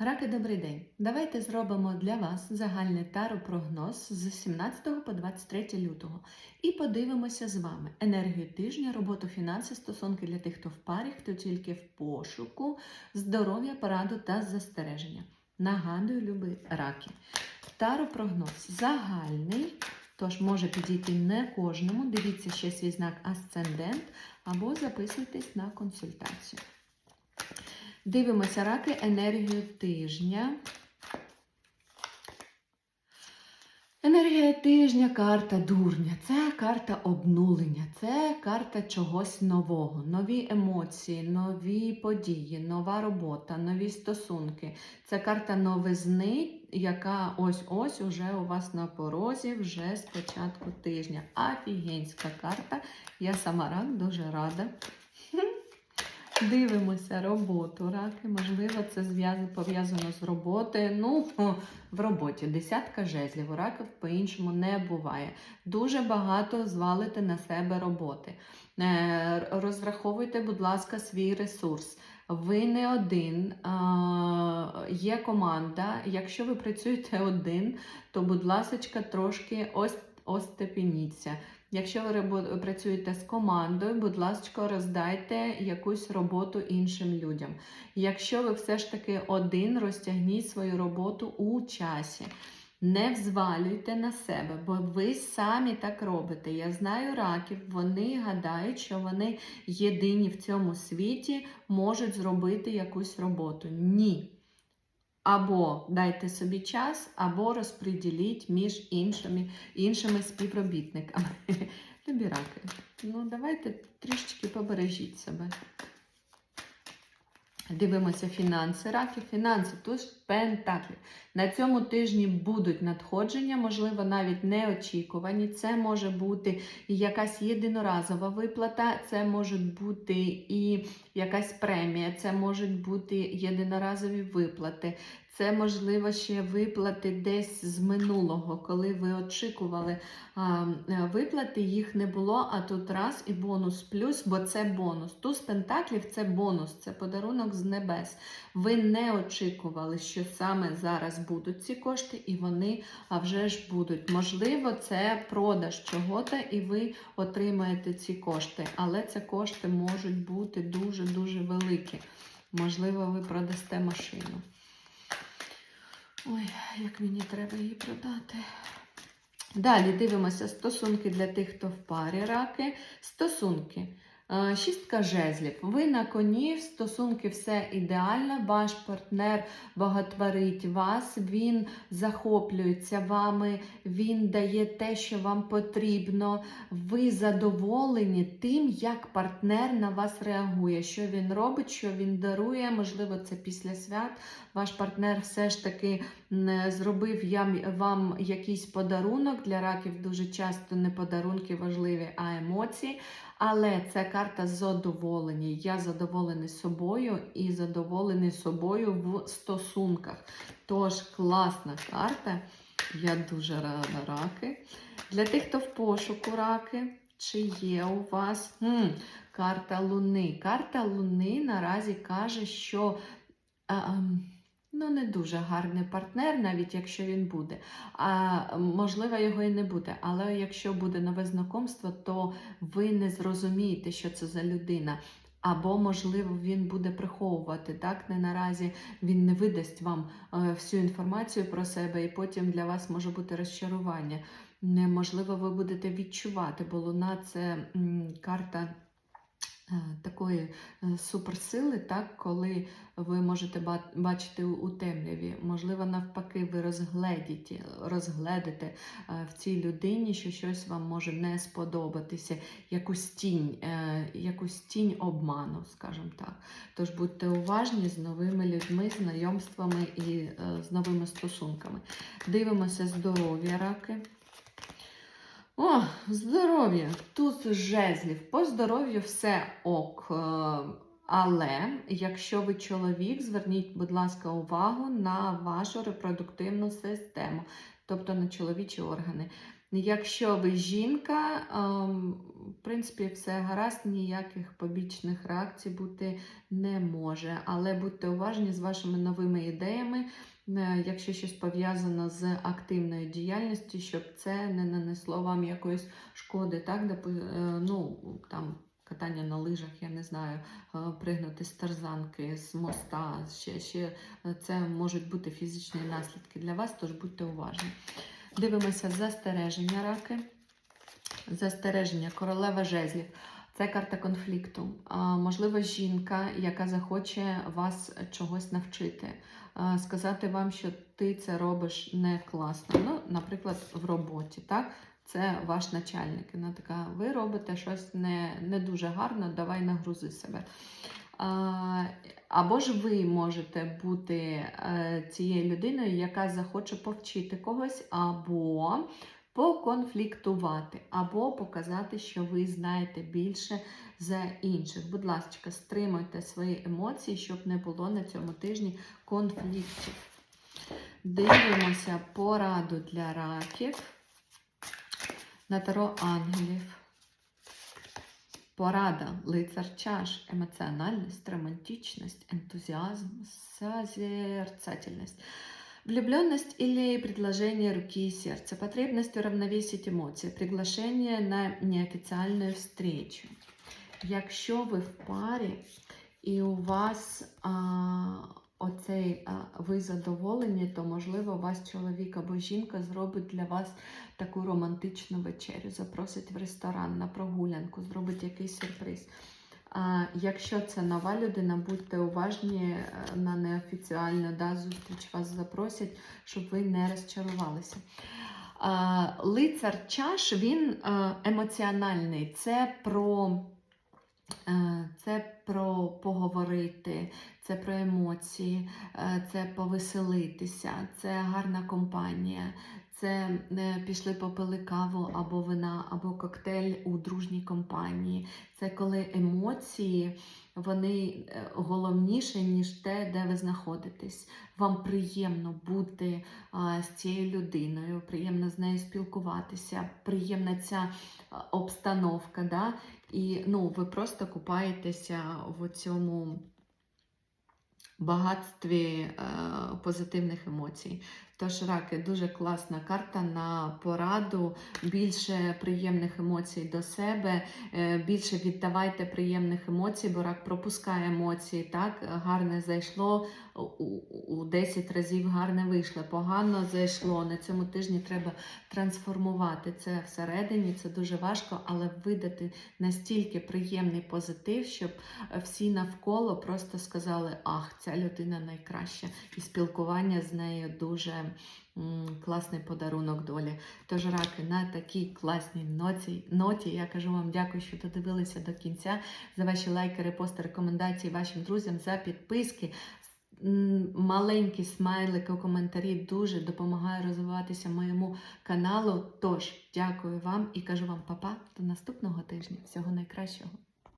Раки, добрий день! Давайте зробимо для вас загальний таропрогноз з 17 по 23 лютого і подивимося з вами енергію тижня, роботу фінанси, стосунки для тих, хто в парі, хто тільки в пошуку, здоров'я, пораду та застереження. Нагадую, любі раки. Таропрогноз загальний, тож може підійти не кожному. Дивіться ще свій знак асцендент або записуйтесь на консультацію. Дивимося раки енергію тижня. Енергія тижня, карта дурня. Це карта обнулення, це карта чогось нового, нові емоції, нові події, нова робота, нові стосунки. Це карта новизни, яка ось-ось уже у вас на порозі вже з початку тижня. Афігенська карта. Я сама рак дуже рада. Дивимося роботу раки. Можливо, це пов'язано з роботою. Ну, в роботі десятка жезлів. У раків по-іншому не буває. Дуже багато звалите на себе роботи. Е, Розраховуйте, будь ласка, свій ресурс. Ви не один, є команда. Якщо ви працюєте один, то, будь ласка, трошки ось остепеніться. Якщо ви працюєте з командою, будь ласка, роздайте якусь роботу іншим людям. Якщо ви все ж таки один, розтягніть свою роботу у часі. Не взвалюйте на себе, бо ви самі так робите. Я знаю раків, вони гадають, що вони єдині в цьому світі можуть зробити якусь роботу. Ні. Або дайте собі час, або розподіліть між іншими, іншими співробітниками. Любі раки. Ну, давайте трішечки побережіть себе. Дивимося фінанси. Раки, фінанси, туз пентаклі. На цьому тижні будуть надходження, можливо, навіть неочікувані. Це може бути і якась єдиноразова виплата, це можуть бути і якась премія, це можуть бути єдиноразові виплати. Це, можливо, ще виплати десь з минулого, коли ви очікували а, е, виплати, їх не було, а тут раз і бонус плюс, бо це бонус. Туз пентаклів це бонус, це подарунок з небес. Ви не очікували, що саме зараз будуть ці кошти, і вони а вже ж будуть. Можливо, це продаж чого-то, і ви отримаєте ці кошти, але ці кошти можуть бути дуже-дуже великі. Можливо, ви продасте машину. Ой, як мені треба її продати. Далі дивимося стосунки для тих, хто в парі раки. Стосунки. Е, Шістка жезлів. Ви на коні, в стосунки все ідеально. Ваш партнер багатворить вас, він захоплюється вами, він дає те, що вам потрібно. Ви задоволені тим, як партнер на вас реагує, що він робить, що він дарує. Можливо, це після свят. Ваш партнер все ж таки зробив ям- вам якийсь подарунок. Для раків дуже часто не подарунки важливі, а емоції. Але це карта задоволення. Я задоволений собою і задоволений собою в стосунках. Тож класна карта. Я дуже рада раки. Для тих, хто в пошуку раки, чи є у вас Хм, карта Луни. Карта Луни наразі каже, що. а, ем, Ну, не дуже гарний партнер, навіть якщо він буде. А можливо, його і не буде. Але якщо буде нове знакомство, то ви не зрозумієте, що це за людина. Або, можливо, він буде приховувати. Так, не наразі він не видасть вам е, всю інформацію про себе, і потім для вас може бути розчарування. Неможливо, ви будете відчувати, бо луна це карта. Е, Такої е, суперсили, так, коли ви можете бачити у- темряві. Можливо, навпаки, ви розгледіте, розгледите е, в цій людині, що щось вам може не сподобатися, якусь тінь, якусь тінь обману, скажімо так. Тож будьте уважні з новими людьми, знайомствами і з новими стосунками. Дивимося здоров'я раки. О, здоров'я! Тут жезлів. По здоров'ю все ок. Е, Але якщо ви чоловік, зверніть, будь ласка, увагу на вашу репродуктивну систему, тобто на чоловічі органи. Якщо ви жінка, ем, в принципі, все гаразд, ніяких побічних реакцій бути не може. Але будьте уважні з вашими новими ідеями, е, якщо щось пов'язано з активною діяльністю, щоб це не нанесло вам якоїсь шкоди, так, е, ну, там, катання на лижах, я не знаю, е, пригнути з тарзанки, з моста, ще, ще це можуть бути фізичні наслідки для вас, тож будьте уважні. Дивимося застереження раки. Застереження королева жезлів. Це карта конфлікту. Можливо, жінка, яка захоче вас чогось навчити, сказати вам, що ти це робиш не класно. Ну, наприклад, в роботі. так? Це ваш начальник. Вона така, ви робите щось не, не дуже гарно, давай нагрузи себе. Або ж ви можете бути е, цією людиною, яка захоче повчити когось, або поконфліктувати, або показати, що ви знаєте більше за інших. Будь ласка, стримуйте свої емоції, щоб не було на цьому тижні конфліктів. Дивимося пораду для раків на таро ангелів. Порада, лицар чаш, эмоциональность, романтичность, энтузиазм, созерцательность. Влюбленность или предложение руки и сердца. Потребность уравновесить эмоции. Приглашение на неофициальную встречу. Якщо ви в парі і у вас а, оцей а, ви задоволені, то можливо вас чоловік або жінка зробить для вас таку романтичну вечерю, запросить в ресторан на прогулянку, зробить якийсь сюрприз. А, якщо це нова людина, будьте уважні е, на неофіціальну да, зустріч вас запросять, щоб ви не розчарувалися. А, лицар чаш він е, емоціональний. Це про, е, це про поговорити, це про емоції, е, це повеселитися, це гарна компанія. Це е, пішли попили каву або вина, або коктейль у дружній компанії. Це коли емоції вони е, головніші, ніж те, де ви знаходитесь. Вам приємно бути а, з цією людиною, приємно з нею спілкуватися, приємна ця обстановка. Да? І ну, ви просто купаєтеся в цьому багатстві е, позитивних емоцій. Тож раки дуже класна карта на пораду, більше приємних емоцій до себе, е, більше віддавайте приємних емоцій, бо рак пропускає емоції. Так, гарне зайшло, у, у 10 разів гарне вийшло, погано зайшло. На цьому тижні треба трансформувати це всередині. Це дуже важко, але видати настільки приємний позитив, щоб всі навколо просто сказали: Ах, ця людина найкраща, і спілкування з нею дуже класний подарунок долі. Тож раки на такій класній ноті, ноті. Я кажу вам дякую, що додивилися до кінця. За ваші лайки, репости, рекомендації вашим друзям, за підписки. Маленькі смайлики у коментарі дуже допомагає розвиватися моєму каналу. Тож, дякую вам і кажу вам па-па, до наступного тижня. Всього найкращого.